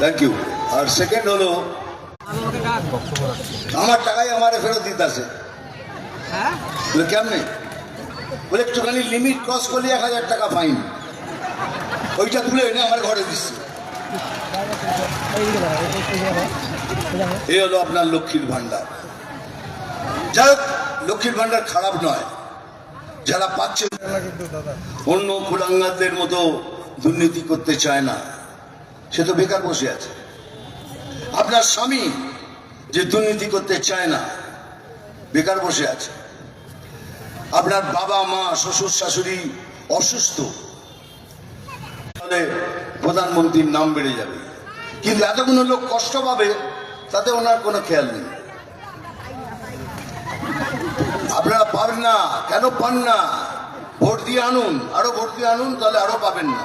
Thank you R second হলো আমার টাকাই আমার ফেরত দিতে আসে বলে কেমনে? বলে একটুখানি লিমিট ক্রস করলে এক হাজার টাকা ফাইন ওইটা তুলে এনে আমার ঘরে দিচ্ছে। এই হলো আপনার লক্ষ্মীর ভান্ডার যাই হোক লক্ষ্মীর ভান্ডার খারাপ নয়। যারা পাচ্ছে অন্য কুলাঙ্গারদের মতো দুর্নীতি করতে চায় না। সে তো বেকার বসে আছে। আপনার স্বামী যে দুর্নীতি করতে চায় না, বেকার বসে আছে। আপনার বাবা, মা, শ্বশুর, শাশুড়ি অসুস্থ। তাহলে প্রধানমন্ত্রীর নাম বেড়ে যাবে। কিন্তু এতগুলো লোক কষ্ট পাবে, তাতে ওনার কোনো খেয়াল নেই। আপনারা পাবেন না, কেন পান না? ভোট দিয়ে আনুন, আরও ভোট দিয়ে আনুন, তাহলে আরও পাবেন না।